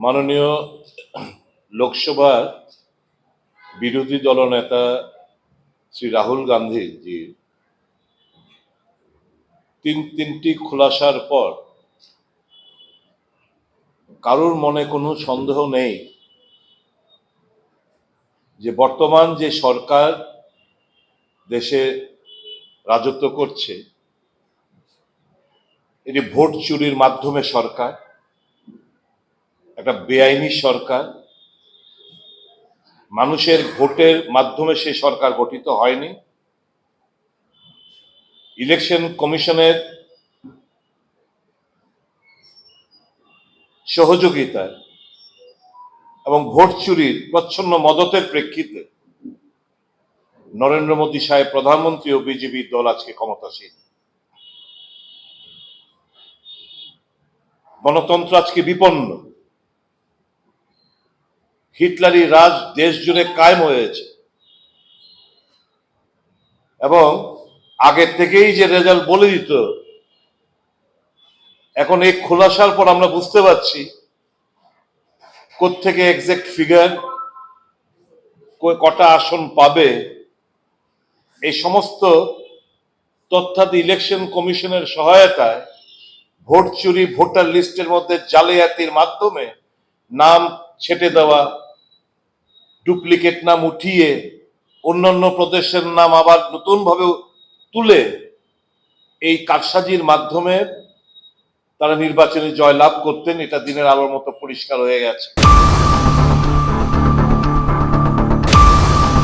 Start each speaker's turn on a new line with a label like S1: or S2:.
S1: মাননীয় লোকসভার বিরোধী দলনেতা শ্রী রাহুল গান্ধী জি তিন তিনটি খোলাসার পর কারোর মনে কোনো সন্দেহ নেই যে বর্তমান যে সরকার দেশে রাজত্ব করছে, এটি ভোট চুরির মাধ্যমে সরকার। একটা বেআইনি সরকার। মানুষের ভোটের মাধ্যমে সে সরকার গঠিত হয়নি। ইলেকশন কমিশনের সহযোগিতায় এবং ভোট চুরির প্রচ্ছন্ন মদতের প্রেক্ষিতে নরেন্দ্র মোদী সাহেব প্রধানমন্ত্রী ও বিজেপি দল আজকে ক্ষমতাসীন। গণতন্ত্র আজকে বিপন্ন। হিটলারি রাজ দেশ জুড়ে কায়েম হয়েছে। এবং আগের থেকেই যে রেজাল্ট বলে দিত, এখন এই খোলাসার পর আমরা বুঝতে পারছি কোত্থেকে এক্সাক্ট ফিগার কটা আসন পাবে। এই সমস্ত তথ্যাদি ইলেকশন কমিশনের সহায়তায় ভোট চুরি ভোটার লিস্টের মধ্যে জালিয়াতির মাধ্যমে নাম ছেটে দেওয়া ডুপ্লিকেট নাম উঠিয়ে অন্যান্য প্রদেশের নাম আবার নতুনভাবে তুলে এই কারসাজির মাধ্যমে তারা নির্বাচনে জয়লাভ করতেন, এটা দিনের আলোর মতো পরিষ্কার হয়ে গেছে।